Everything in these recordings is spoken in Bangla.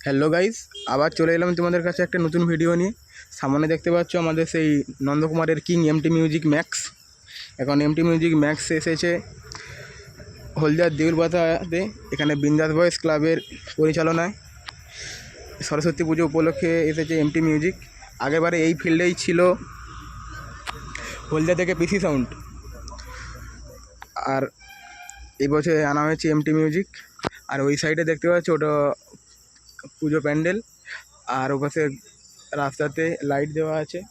হ্যালো গাইস আবার চলে এলাম তোমাদের কাছে একটা নতুন ভিডিও নিয়ে। সামনে দেখতে পাচ্ছ আমাদের সেই নন্দকুমারের কিং এমটি মিউজিক ম্যাক্স এখন এমটি মিউজিক ম্যাক্স এসেছে হলদিয়ার দেউলবাতাতে এখানে বিন্দাস বয়েস ক্লাবের পরিচালনায়। সরস্বতী পুজো উপলক্ষে এসেছে এমটি মিউজিক আগেবারে এই ফিল্ডেই ছিল হলদিয়া থেকে পিসি সাউন্ড আর এই বছর আনা হয়েছে এমটি মিউজিক আর ওই সাইডে দেখতে পাচ্ছ ওটা পুজো প্যান্ডেল, আর ওপাশে রাস্তাতে লাইট দেওয়া আছে।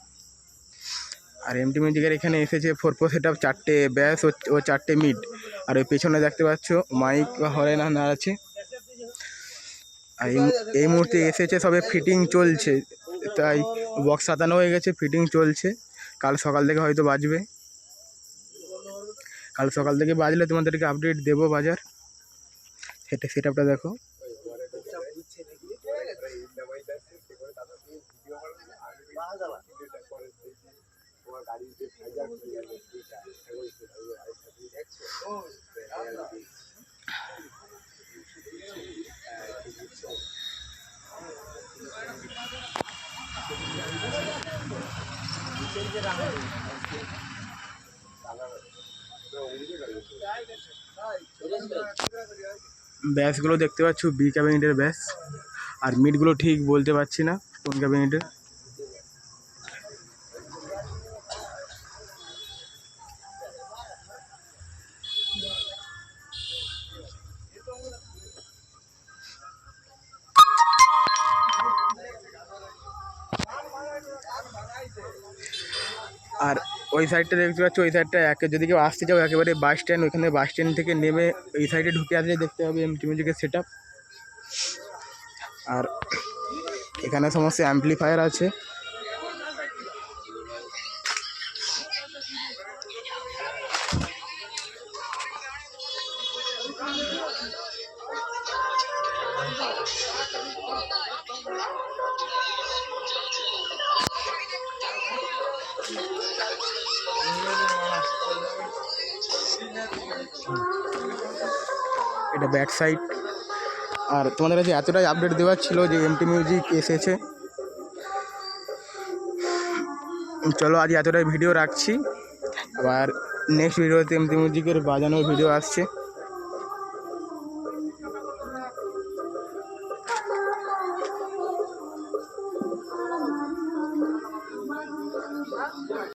আর এমটি মিউজিকের এখানে এসেছে ফোর ফোর সেট আপ চারটে ব্যাস ও- চারটে মিড আর ওই পেছনে দেখতে পাচ্ছ মাইক বা হরেন না আছে। আর এই মুহূর্তে এসেছে সবে ফিটিং চলছে। তাই বক্স সাতানো হয়ে গেছে ফিটিং চলছে। কাল সকাল থেকে হয়তো বাজবে। কাল সকাল থেকে বাজলে তোমাদেরকে আপডেট দেবো বাজার। সেটা সেট আপটা দেখো। ব্যাসগুলো দেখতে পাচ্ছ বি ক্যাবিনেটের ব্যাস। আর মিটগুলো ঠিক বলতে পারছি না কোন ক্যাবিনেটের। আর ওই সাইডটা দেখতে পাচ্ছ, ওই সাইডটা একে, যদি কেউ আসতে চাও, একেবারে বাস স্ট্যান্ড ওইখানে বাস স্ট্যান্ড থেকে নেমে এই সাইডে ঢুকে আসলে দেখতে হবে এমটি মিউজিকের সেট আর এখানে সমস্ত অ্যাম্পলিফায়ার আছে। এটা ব্যাক সাইড আর তোমাদের কাছে এতটাই আপডেট দেওয়ার ছিল যে এমটি মিউজিক এসেছে। চলো আজ এতটাই ভিডিও রাখছি। আবার নেক্সট ভিডিওতে এমটি মিউজিকের বাজানোর ভিডিও আসছে।